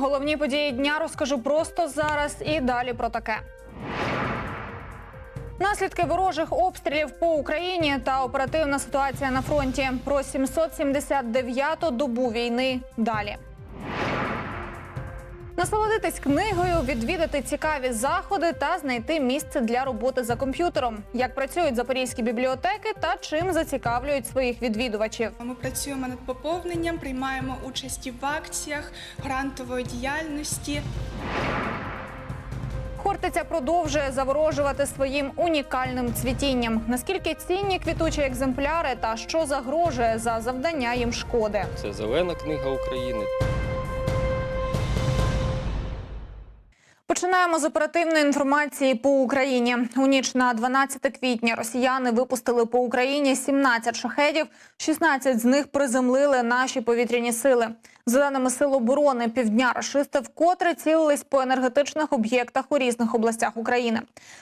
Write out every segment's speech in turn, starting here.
Головні події дня розкажу просто зараз і далі про таке. Наслідки ворожих обстрілів по Україні та оперативна ситуація на фронті про 779-ту добу війни. Далі. Насолодитись книгою, відвідати цікаві заходи та знайти місце для роботи за комп'ютером. Як працюють запорізькі бібліотеки та чим зацікавлюють своїх відвідувачів. Ми працюємо над поповненням, приймаємо участь в акціях грантової діяльності. Хортиця продовжує заворожувати своїм унікальним цвітінням. Наскільки цінні квітучі екземпляри та що загрожує за завдання їм шкоди? Це зелена книга України. Починаємо з оперативної інформації по Україні. У ніч на 12 квітня росіяни випустили по Україні 17 шахедів. 16 з них приземлили наші повітряні сили. За даними Сил оборони, півдня рашисти вкотре цілились по енергетичних об'єктах у різних областях України.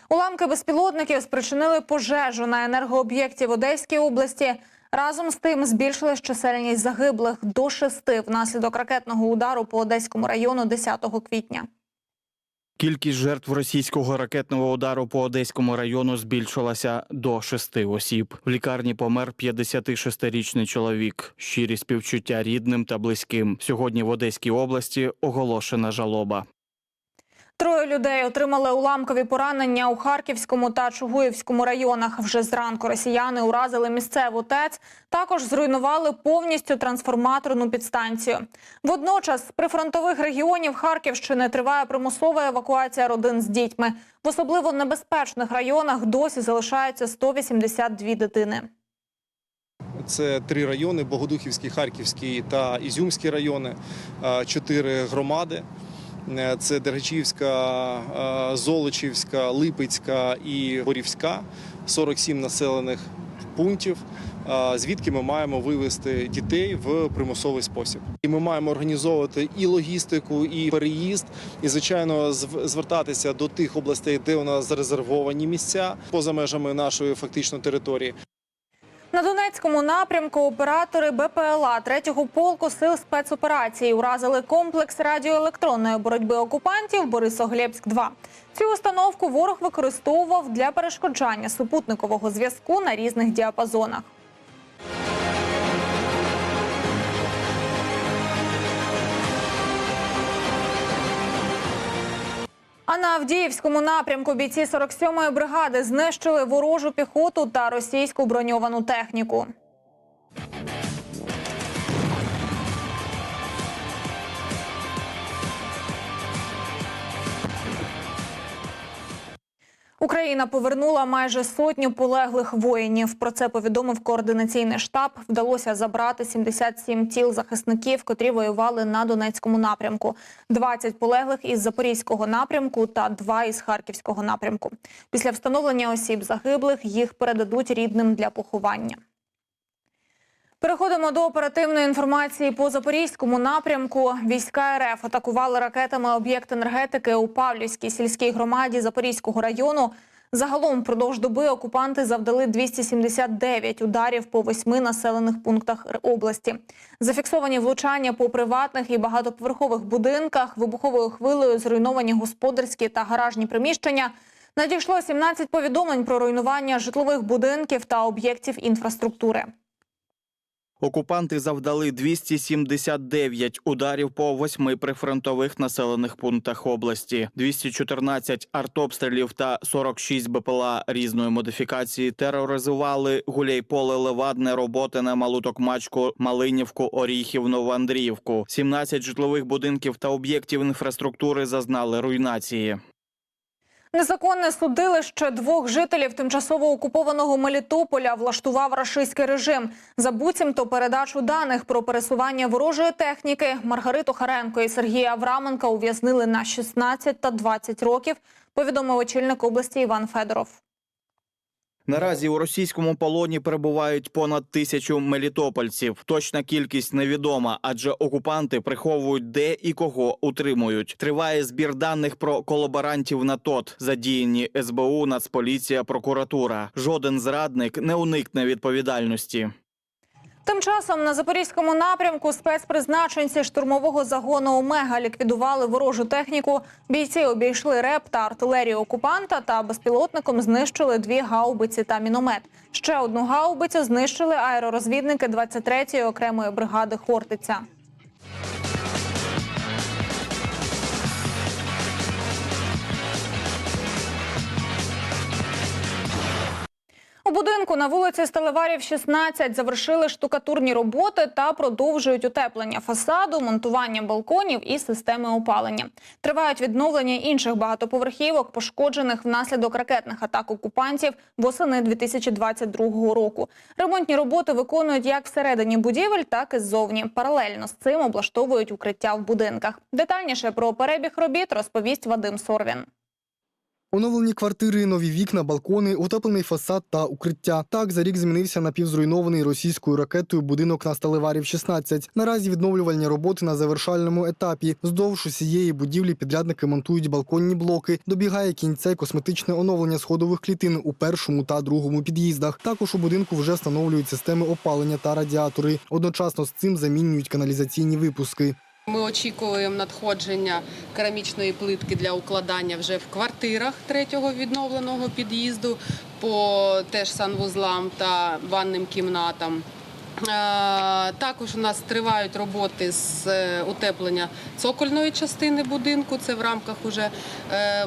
Уламки безпілотників спричинили пожежу на енергооб'єкті в Одеській області. Разом з тим збільшилась чисельність загиблих до шести внаслідок ракетного удару по Одеському району 10 квітня. Кількість жертв російського ракетного удару по Одеському району збільшилася до шести осіб. В лікарні помер 56-річний чоловік. Щирі співчуття рідним та близьким. Сьогодні в Одеській області оголошена жалоба. Троє людей отримали уламкові поранення у Харківському та Чугуївському районах. Вже зранку росіяни уразили місцеву ТЕЦ. Також зруйнували повністю трансформаторну підстанцію. Водночас з прифронтових регіонів Харківщини триває примусова евакуація родин з дітьми. В особливо небезпечних районах досі залишаються 182 дитини. Це три райони: Богодухівський, Харківський та Ізюмський райони, чотири громади. Е, Це Дергачівська, е, Золочівська, Липецька і Борівська, 47 населених пунктів, е, звідки ми маємо вивезти дітей в примусовий спосіб. І ми маємо організовувати і логістику, і переїзд, і звичайно звертатися до тих областей, де у нас зарезервовані місця поза межами нашої фактично території. На Донецькому напрямку оператори БПЛА 3-го полку сил спецоперації уразили комплекс радіоелектронної боротьби окупантів Борисоглєбськ-2. Цю установку ворог використовував для перешкоджання супутникового зв'язку на різних діапазонах. А на Авдіївському напрямку бійці 47-ї бригади знищили ворожу піхоту та російську броньовану техніку. Україна повернула майже сотню полеглих воїнів. Про це повідомив координаційний штаб. Вдалося забрати 77 тіл захисників, котрі воювали на Донецькому напрямку. 20 полеглих із Запорізького напрямку та 2 із Харківського напрямку. Після встановлення осіб загиблих їх передадуть рідним для поховання. Переходимо до оперативної інформації по запорізькому напрямку. Війська РФ атакували ракетами об'єкт енергетики у Павлівській сільській громаді Запорізького району. Загалом впродовж доби окупанти завдали 279 ударів по восьми населених пунктах області. Зафіксовані влучання по приватних і багатоповерхових будинках, вибуховою хвилею зруйновані господарські та гаражні приміщення. Надійшло 17 повідомлень про руйнування житлових будинків та об'єктів інфраструктури. Окупанти завдали 279 ударів по восьми прифронтових населених пунктах області, 214 артобстрілів та 46 БПЛА різної модифікації тероризували Гуляйполе, Левадне, Роботине, Малутокмачку, Малинівку, Оріхів, Новоандріївку. 17 житлових будинків та об'єктів інфраструктури зазнали руйнації. Незаконне судилище двох жителів тимчасово окупованого Мелітополя влаштував рашистський режим. За буцімто передачу даних про пересування ворожої техніки Маргариту Харенко і Сергія Авраменка ув'язнили на 16 та 20 років. Повідомив очільник області Іван Федоров. Наразі у російському полоні перебувають понад тисячу мелітопольців. Точна кількість невідома, адже окупанти приховують де і кого утримують. Триває збір даних про колаборантів на ТОТ, задіяні СБУ, Нацполіція, прокуратура. Жоден зрадник не уникне відповідальності. Тим часом на запорізькому напрямку спецпризначенці штурмового загону Омега ліквідували ворожу техніку. Бійці обійшли реп та артилерію окупанта та безпілотником знищили дві гаубиці та міномет. Ще одну гаубицю знищили аеророзвідники 23-ї окремої бригади Хортиця. У будинку на вулиці Сталеварів 16 завершили штукатурні роботи та продовжують утеплення фасаду, монтування балконів і системи опалення. Тривають відновлення інших багатоповерхівок, пошкоджених внаслідок ракетних атак окупантів восени 2022 року. Ремонтні роботи виконують як всередині будівель, так і ззовні. Паралельно з цим облаштовують укриття в будинках. Детальніше про перебіг робіт розповість Вадим Сорвін. Оновлені квартири, нові вікна, балкони, утеплений фасад та укриття. Так за рік змінився напівзруйнований російською ракетою будинок на Сталеварів 16. Наразі відновлювальні роботи на завершальному етапі. Вздовж усієї будівлі підрядники монтують балконні блоки. Добігає кінця й косметичне оновлення сходових клітин у першому та другому під'їздах. Також у будинку вже встановлюють системи опалення та радіатори. Одночасно з цим замінюють каналізаційні випуски. Ми очікуємо надходження керамічної плитки для укладання вже в квартирах третього відновленого під'їзду по теж санвузлам та ванним кімнатам. Е, Також у нас тривають роботи з е, утеплення цокольної частини будинку. Це в рамках уже е,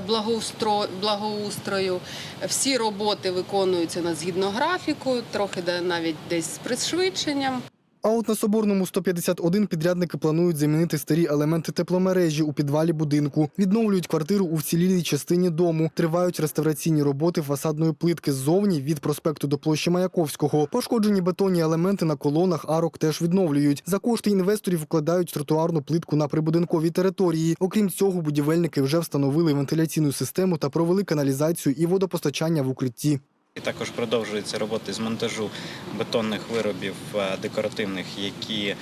благоустрою. Всі роботи виконуються на згідно графіку, трохи навіть десь з пришвидшенням. А от на Соборному 151 підрядники планують замінити старі елементи тепломережі у підвалі будинку. Відновлюють квартиру у вцілілій частині дому. Тривають реставраційні роботи фасадної плитки ззовні від проспекту до площі Маяковського. Пошкоджені бетонні елементи на колонах арок теж відновлюють. За кошти інвесторів вкладають тротуарну плитку на прибудинковій території. Окрім цього, будівельники вже встановили вентиляційну систему та провели каналізацію і водопостачання в укритті. Також продовжуються роботи з монтажу бетонних виробів е, декоративних, які е,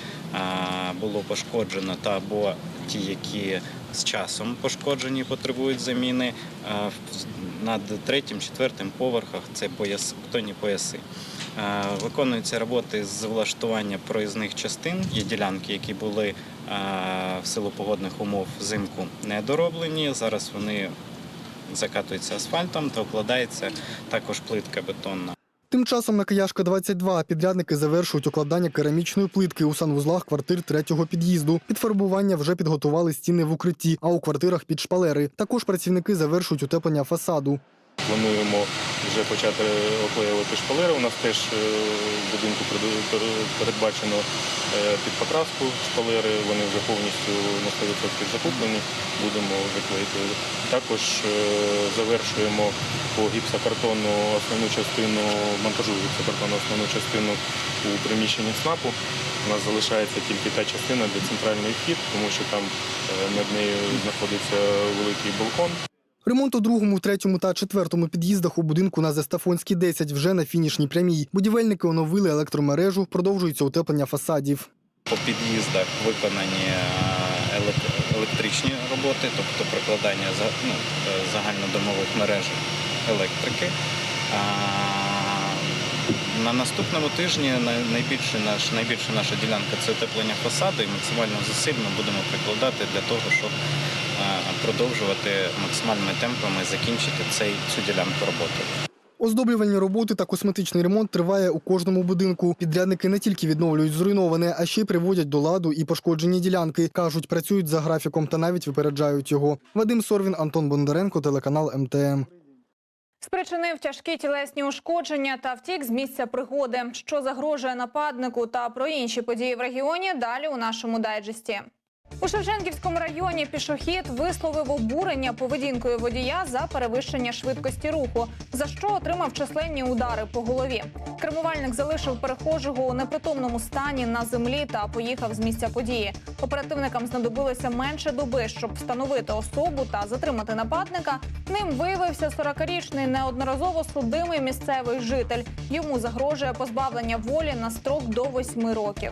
було пошкоджено, та або ті, які з часом пошкоджені, потребують заміни. Е, Над третім, четвертим поверхах це пояс, бетонні пояси. Виконуються роботи з влаштування проїзних частин. Є ділянки, які були в силу погодних умов взимку недороблені. Зараз вони закатуються асфальтом та укладається також плитка бетонна. Тим часом на Кияшка 22 підрядники завершують укладання керамічної плитки у санвузлах квартир третього під'їзду. Під фарбування вже підготували стіни в укритті, а у квартирах під шпалери. Також працівники завершують утеплення фасаду. Плануємо вже почати оклеювати шпалери. У нас теж е, в будинку перед- перед- передбачено е, під покраску шпалери. Вони вже повністю на 100% закуплені. Будемо вже клеїти. Також е, завершуємо по гіпсокартону основну частину, монтажу гіпсокартону основну частину у приміщенні СНАПу. У нас залишається тільки та частина, де центральний вхід, тому що там над нею знаходиться великий балкон. Ремонт у другому, третьому та четвертому під'їздах у будинку на Зестафонській 10 вже на фінішній прямій. Будівельники оновили електромережу, продовжується утеплення фасадів. По під'їздах виконані е, електричні роботи, тобто прикладання ну, е, загальнодомових мереж електрики. На наступному тижні найбільше наш, найбільша наша ділянка це утеплення фасаду і максимально зусиль ми будемо прикладати для того, щоб е, продовжувати максимальними темпами закінчити цей, цю ділянку роботи. Оздоблювальні роботи та косметичний ремонт триває у кожному будинку. Підрядники не тільки відновлюють зруйноване, а ще й приводять до ладу і пошкоджені ділянки. кажуть, працюють за графіком та навіть випереджають його. Вадим Сорвін, Антон Бондаренко, телеканал МТМ. Спричинив тяжкі тілесні ушкодження та втік з місця пригоди. Що загрожує нападнику та про інші події в регіоні далі у нашому дайджесті. У Шевченківському районі пішохід висловив обурення поведінкою водія за перевищення швидкості руху, за що отримав численні удари по голові. Кермувальник залишив перехожого у непритомному стані на землі та поїхав з місця події. Оперативникам знадобилося менше доби, щоб встановити особу та затримати нападника. Ним виявився 40-річний неодноразово судимий місцевий житель. Йому загрожує позбавлення волі на строк до 8 років.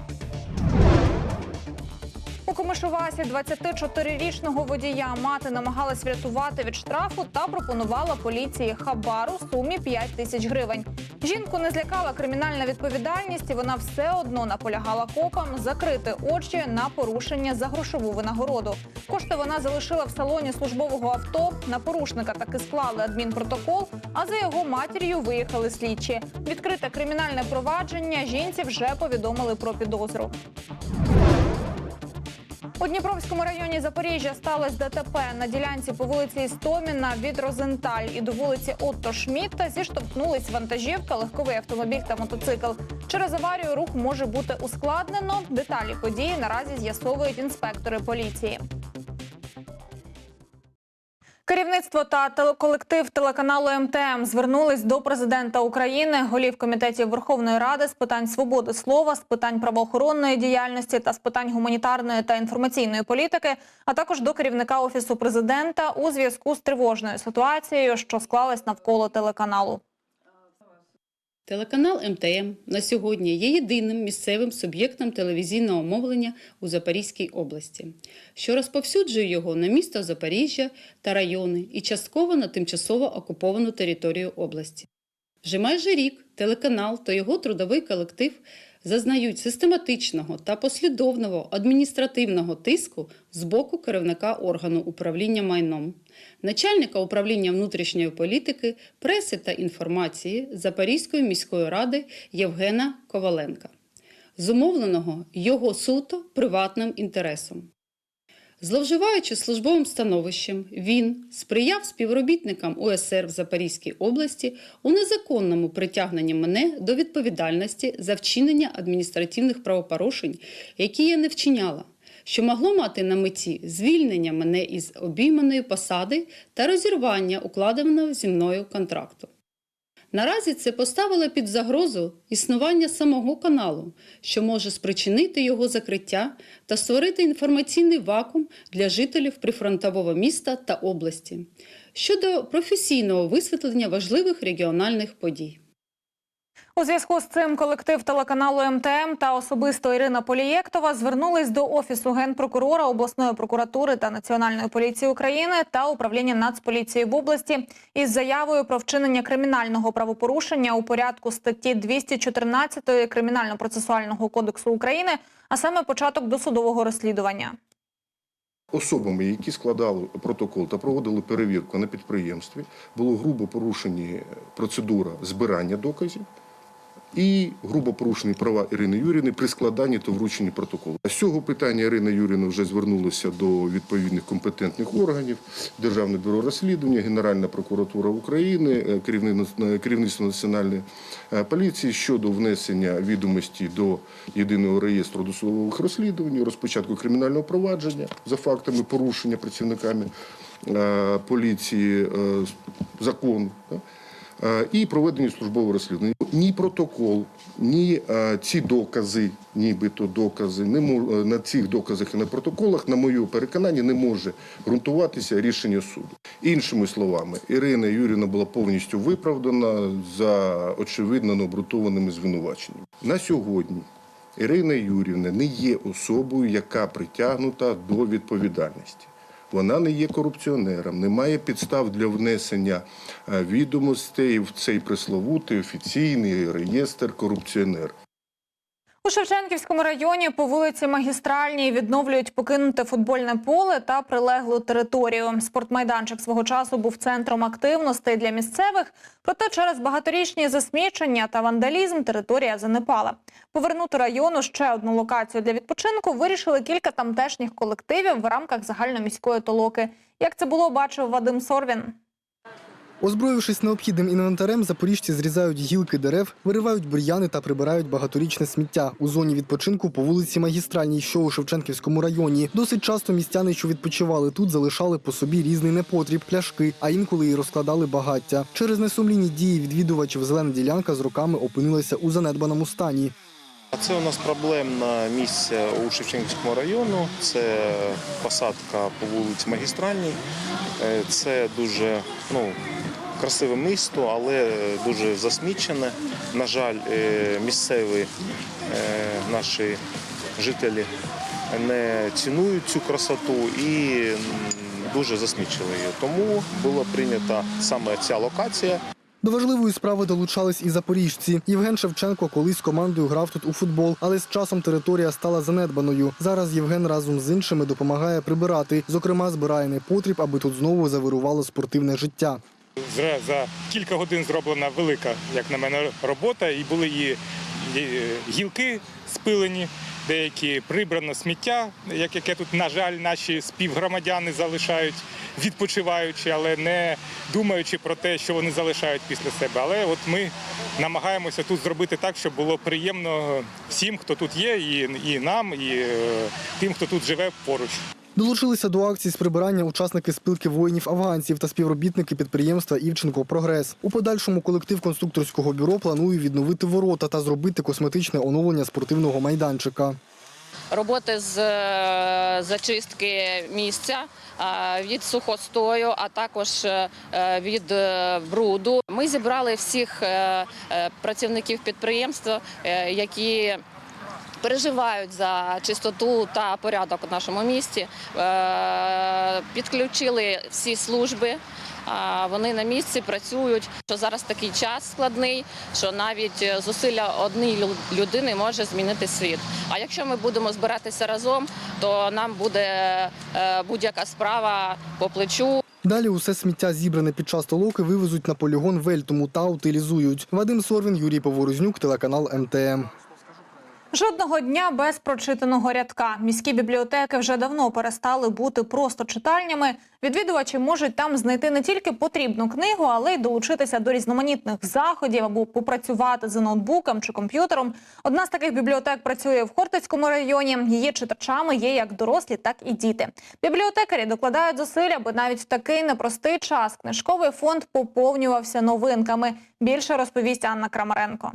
Комишувасі 24-річного водія мати намагалась врятувати від штрафу та пропонувала поліції хабару сумі 5 тисяч гривень. Жінку не злякала кримінальна відповідальність, і вона все одно наполягала копам закрити очі на порушення за грошову винагороду. Кошти вона залишила в салоні службового авто. На порушника таки склали адмінпротокол, а за його матір'ю виїхали слідчі. Відкрите кримінальне провадження жінці вже повідомили про підозру. У Дніпровському районі Запоріжжя сталося ДТП на ділянці по вулиці Істоміна від Розенталь і до вулиці Отто Шмітта зіштовхнулись вантажівка, легковий автомобіль та мотоцикл. Через аварію рух може бути ускладнено. Деталі події наразі з'ясовують інспектори поліції. Керівництво та телеколектив телеканалу МТМ звернулись до президента України, голів комітетів Верховної Ради з питань свободи слова, з питань правоохоронної діяльності та з питань гуманітарної та інформаційної політики, а також до керівника офісу президента у зв'язку з тривожною ситуацією, що склалась навколо телеканалу. Телеканал МТМ на сьогодні є єдиним місцевим суб'єктом телевізійного мовлення у Запорізькій області, що розповсюджує його на місто Запоріжжя та райони і частково на тимчасово окуповану територію області. Вже майже рік телеканал та його трудовий колектив зазнають систематичного та послідовного адміністративного тиску з боку керівника органу управління майном, начальника управління внутрішньої політики, преси та інформації Запорізької міської ради Євгена Коваленка, зумовленого його суто приватним інтересом. Зловживаючи службовим становищем, він сприяв співробітникам УСР в Запорізькій області у незаконному притягненні мене до відповідальності за вчинення адміністративних правопорушень, які я не вчиняла, що могло мати на меті звільнення мене із обійманої посади та розірвання укладеного зі мною контракту. Наразі це поставило під загрозу існування самого каналу, що може спричинити його закриття та створити інформаційний вакуум для жителів прифронтового міста та області щодо професійного висвітлення важливих регіональних подій. У зв'язку з цим колектив телеканалу МТМ та особисто Ірина Полієктова звернулись до офісу генпрокурора обласної прокуратури та національної поліції України та управління Нацполіції в області із заявою про вчинення кримінального правопорушення у порядку статті 214 кримінально-процесуального кодексу України, а саме початок досудового розслідування. Особами, які складали протокол та проводили перевірку на підприємстві, було грубо порушені процедура збирання доказів і грубо порушені права Ірини Юріни при складанні та врученні протоколу. З цього питання Ірина Юріна вже звернулася до відповідних компетентних органів Державне бюро розслідування, Генеральна прокуратура України, е, керівни- керівництво національної е, поліції щодо внесення відомості до єдиного реєстру досудових розслідувань, розпочатку кримінального провадження за фактами порушення працівниками е, поліції е, закону. Е, І проведення службового розслідування. Ні протокол, ні е, ці докази, нібито докази, не мо- е, на цих доказах і на протоколах, на моє переконання, не може ґрунтуватися рішення суду. Іншими словами, Ірина Юрівна була повністю виправдана за очевидно необґрунтованими звинуваченнями. На сьогодні Ірина Юрівна не є особою, яка притягнута до відповідальності. Вона не є корупціонером, немає підстав для внесення е, відомостей в цей пресловутий офіційний реєстр корупціонер. У Шевченківському районі по вулиці Магістральній відновлюють покинуте футбольне поле та прилеглу територію. Спортмайданчик свого часу був центром активностей для місцевих, проте через багаторічні засмічення та вандалізм територія занепала. Повернути району ще одну локацію для відпочинку вирішили кілька тамтешніх колективів в рамках загальноміської толоки. Як це було, бачив Вадим Сорвін. Озброївшись необхідним інвентарем, запоріжці зрізають гілки дерев, виривають бур'яни та прибирають багаторічне сміття у зоні відпочинку по вулиці Магістральній, що у Шевченківському районі. Досить часто містяни, що відпочивали тут, залишали по собі різний непотріб, пляшки, а інколи й розкладали багаття. Через несумлінні дії відвідувачів зелена ділянка з роками опинилася у занедбаному стані. Це у нас проблемне місце у Шевченківському району. Це посадка по вулиці Магістральній. Е, Це дуже ну, красиве місто, але дуже засмічене. На жаль, е, місцеві е, наші жителі не цінують цю красоту і дуже засмічили її. Тому була прийнята саме ця локація. До важливої справи долучались і запоріжці. Євген Шевченко колись командою грав тут у футбол, але з часом територія стала занедбаною. Зараз Євген разом з іншими допомагає прибирати. Зокрема, збирає непотріб, аби тут знову завирувало спортивне життя. За кілька годин зроблена велика, як на мене, робота, і були і гілки спилені, деякі прибрано сміття, як- яке тут, на жаль, наші співгромадяни залишають відпочиваючи, але не думаючи про те, що вони залишають після себе. Але от ми намагаємося тут зробити так, щоб було приємно всім, хто тут є, і, і нам, і е, тим, хто тут живе поруч. Долучилися до акції з прибирання учасники спілки воїнів афганців та співробітники підприємства Івченко Прогрес. У подальшому колектив конструкторського бюро планує відновити ворота та зробити косметичне оновлення спортивного майданчика. роботи з е, зачистки місця е, від сухостою, а також е, від бруду. Ми зібрали всіх працівників підприємства, які переживають за чистоту та порядок у нашому місті. Е, Підключили всі служби. Вони на місці працюють. Що зараз такий час складний, що навіть е, зусилля однієї людини може змінити світ. А якщо ми будемо збиратися разом, то нам буде е, будь-яка справа по плечу. Далі усе сміття, зібране під час толоки, вивезуть на полігон Вельтому та утилізують. Вадим Сорвін, Юрій Поворознюк, телеканал МТМ. Жодного дня без прочитаного рядка. Міські бібліотеки вже давно перестали бути просто читальнями. Відвідувачі можуть там знайти не тільки потрібну книгу, але й долучитися до різноманітних заходів або попрацювати за ноутбуком чи комп'ютером. Одна з таких бібліотек працює в Хортицькому районі. Її читачами є як дорослі, так і діти. Бібліотекарі докладають зусиль, аби навіть в такий непростий час книжковий фонд поповнювався новинками. Більше розповість Анна Крамаренко.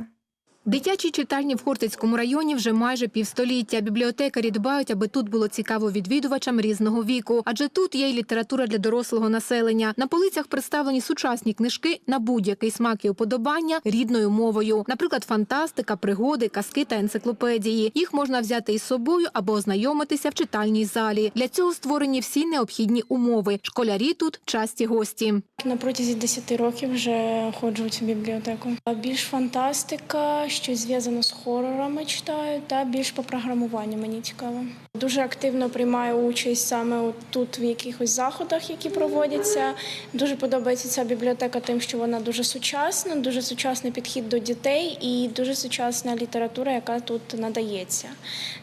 Дитячі читальні в Хортицькому районі вже майже півстоліття. Бібліотекарі дбають, аби тут було цікаво відвідувачам різного віку. Адже тут є й література для дорослого населення. На полицях представлені сучасні книжки на будь-який смак і уподобання рідною мовою. Наприклад, фантастика, пригоди, казки та енциклопедії. Їх можна взяти із собою або ознайомитися в читальній залі. Для цього створені всі необхідні умови. Школярі тут часті гості. На протязі 10 років вже ходжу у цю бібліотеку. Більш фантастика, щось зв'язано з хорорами читаю, та більш по програмуванню мені цікаво. Дуже активно приймаю участь саме тут в якихось заходах, які проводяться. Дуже подобається ця бібліотека тим, що вона дуже сучасна, дуже сучасний підхід до дітей і дуже сучасна література, яка тут надається.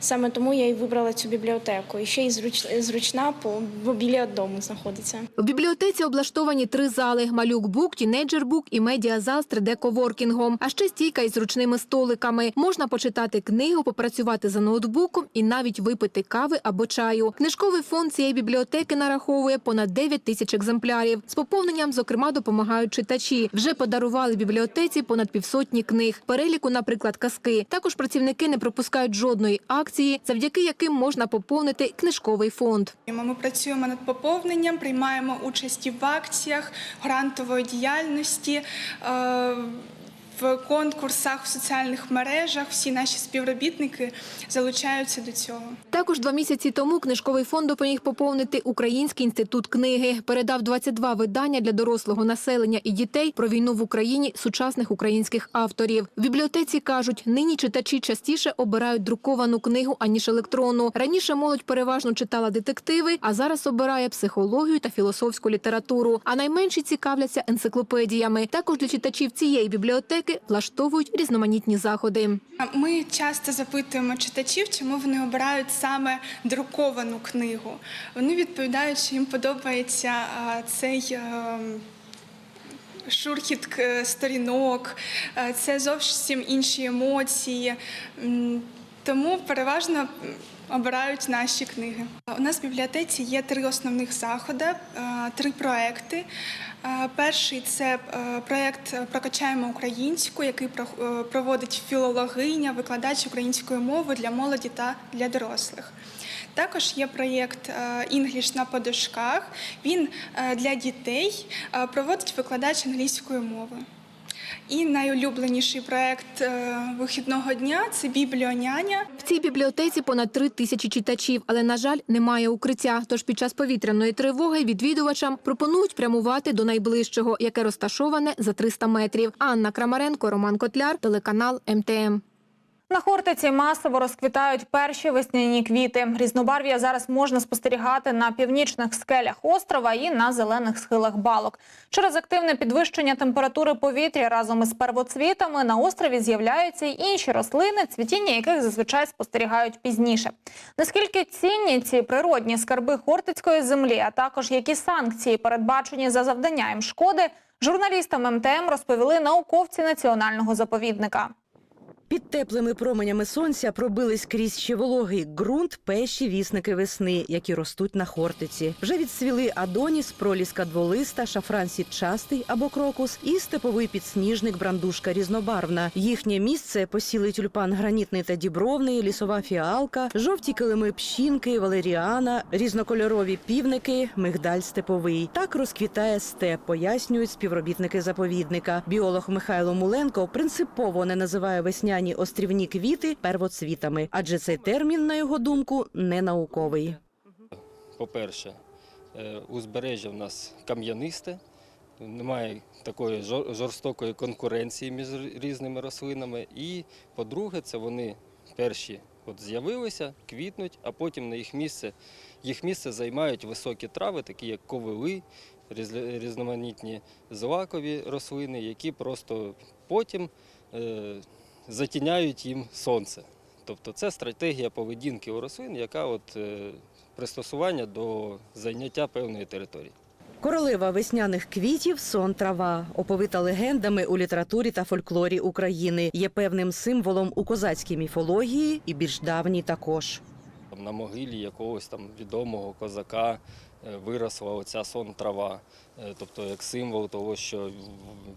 Саме тому я і вибрала цю бібліотеку. І ще й зруч- зручна, бо біля дому знаходиться. У бібліотеці облаштовані три зали: малюк бук, тінейджер бук і медіазал з 3D-коворкінгом. А ще стійка із зручними столиками. Можна почитати книгу, попрацювати за ноутбуком і навіть випити кави або чаю. Книжковий фонд цієї бібліотеки нараховує понад 9 тисяч екземплярів. З поповненням, зокрема, допомагають читачі. Вже подарували бібліотеці понад півсотні книг. Переліку, наприклад, казки. Також працівники не пропускають жодної акції, завдяки яким можна поповнити книжковий фонд. Ми працюємо над поповненням, приймаємо участь в акціях грантової діяльності. В конкурсах в соціальних мережах всі наші співробітники залучаються до цього. Також два місяці тому книжковий фонд допоміг поповнити Український інститут книги. Передав 22 видання для дорослого населення і дітей про війну в Україні сучасних українських авторів. В бібліотеці кажуть, нині читачі частіше обирають друковану книгу аніж електронну. Раніше молодь переважно читала детективи, а зараз обирає психологію та філософську літературу. А найменші цікавляться енциклопедіями. Також для читачів цієї бібліотеки влаштовують різноманітні заходи. Ми часто запитуємо читачів, чому вони обирають саме друковану книгу. Вони відповідають, що їм подобається цей. е, Шурхіт е, сторінок, е, це зовсім інші емоції. Тому переважно обирають наші книги. У нас в бібліотеці є три основних заходи, е, три проекти. Е, Перший це е, проект Прокачаємо українську, який проводить філологиня, викладач української мови для молоді та для дорослих. Також є проєкт Інгліш на подушках. Він для дітей проводить викладач англійської мови. І найулюбленіший проект е, вихідного дня це бібліоняня. В цій бібліотеці понад три тисячі читачів, але, на жаль, немає укриття. Тож під час повітряної тривоги відвідувачам пропонують прямувати до найближчого, яке розташоване за 300 метрів. Анна Крамаренко, Роман Котляр, телеканал МТМ. На Хортиці масово розквітають перші весняні квіти. Різнобарв'я зараз можна спостерігати на північних скелях острова і на зелених схилах балок. Через активне підвищення температури повітря разом із первоцвітами на острові з'являються й інші рослини, цвітіння яких зазвичай спостерігають пізніше. Наскільки цінні ці природні скарби хортицької землі, а також які санкції передбачені за завдання їм шкоди, журналістам МТМ розповіли науковці національного заповідника. Під теплими променями сонця пробились крізь ще вологий ґрунт перші вісники весни, які ростуть на хортиці. Вже відсвіли адоніс, проліска дволиста, шафран сітчастий або крокус і степовий підсніжник брандушка різнобарвна. Їхнє місце посіли тюльпан гранітний та дібровний, лісова фіалка, жовті килими пщінки, валеріана, різнокольорові півники, мигдаль степовий. Так розквітає степ, пояснюють співробітники заповідника. Біолог Михайло Муленко принципово не називає весняні острівні квіти первоцвітами, адже цей термін, на його думку, не науковий. По-перше, е, узбережжя в нас кам'янисте, немає такої жорстокої конкуренції між різними рослинами. І по-друге, це вони перші от з'явилися, квітнуть, а потім на їх місце, їх місце займають високі трави, такі як ковили, різноманітні злакові рослини, які просто потім е, затіняють їм сонце. Тобто це стратегія поведінки у рослин, яка от е, пристосування до зайняття певної території. Королева весняних квітів сон трава, оповита легендами у літературі та фольклорі України, є певним символом у козацькій міфології і більш давній також. На могилі якогось там відомого козака виросла оця сон трава, Е, тобто як символ того, що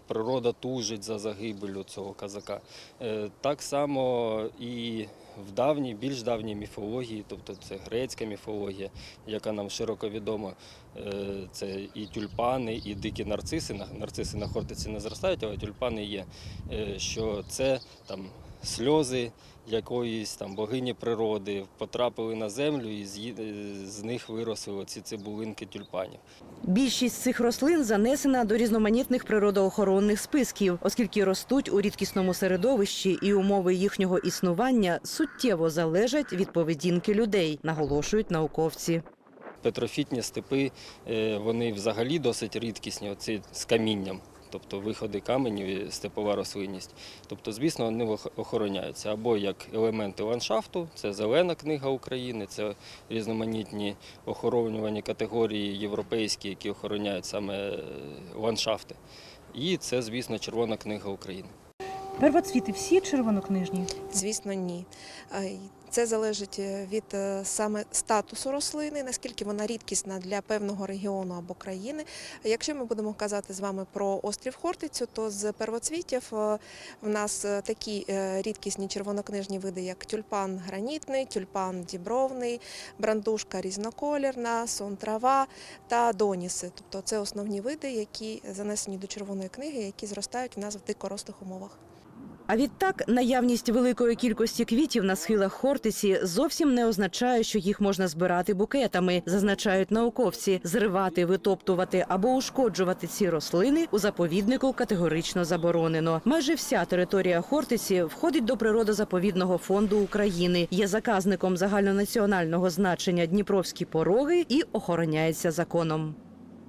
природа тужить за загибелю цього козака. Е, Так само і в давній, більш давній міфології, тобто це грецька міфологія, яка нам широко відома. Е, Це і тюльпани, і дикі нарциси. Нарциси на хортиці не зростають, але тюльпани є. Е, Що це там сльози якоїсь там богині природи потрапили на землю і з них виросли оці цибулинки тюльпанів. Більшість цих рослин занесена до різноманітних природоохоронних списків, оскільки ростуть у рідкісному середовищі, і умови їхнього існування суттєво залежать від поведінки людей, наголошують науковці. Петрофітні степи е, вони взагалі досить рідкісні, оці з камінням. Тобто виходи каменів і степова рослинність. Тобто, звісно, вони охороняються або як елементи ландшафту, це зелена книга України, це різноманітні охоронювані категорії європейські, які охороняють саме е, ландшафти. І це, звісно, Червона книга України. Первоцвіти всі червонокнижні? Звісно, ні. Це залежить е, від е, саме статусу рослини, наскільки вона рідкісна для певного регіону або країни. Якщо ми будемо казати з вами про острів Хортицю, то з первоцвітів е, в нас такі рідкісні червонокнижні види, як тюльпан гранітний, тюльпан дібровний, брандушка різноколірна, сон трава та доніси. Тобто це основні види, які занесені до червоної книги, які зростають в нас в дикорослих умовах. А відтак наявність великої кількості квітів на схилах Хортиці зовсім не означає, що їх можна збирати букетами, зазначають науковці. Зривати, витоптувати або ушкоджувати ці рослини у заповіднику категорично заборонено. Майже вся територія Хортиці входить до природозаповідного фонду України, є заказником загальнонаціонального значення Дніпровські пороги і охороняється законом.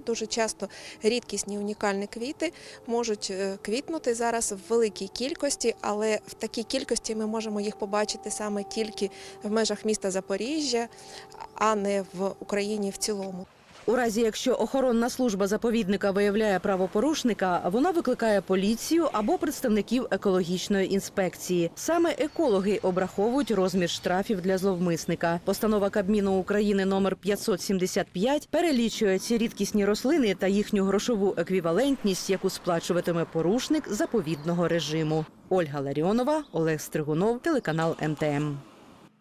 Дуже часто рідкісні унікальні квіти можуть е, квітнути зараз в великій кількості, але в такій кількості ми можемо їх побачити саме тільки в межах міста Запоріжжя, а не в Україні в цілому. У разі, якщо охоронна служба заповідника виявляє правопорушника, вона викликає поліцію або представників екологічної інспекції. Саме екологи обраховують розмір штрафів для зловмисника. Постанова Кабміну України номер 575 перелічує ці рідкісні рослини та їхню грошову еквівалентність, яку сплачуватиме порушник заповідного режиму. Ольга Ларіонова, Олег Стригунов, телеканал МТМ.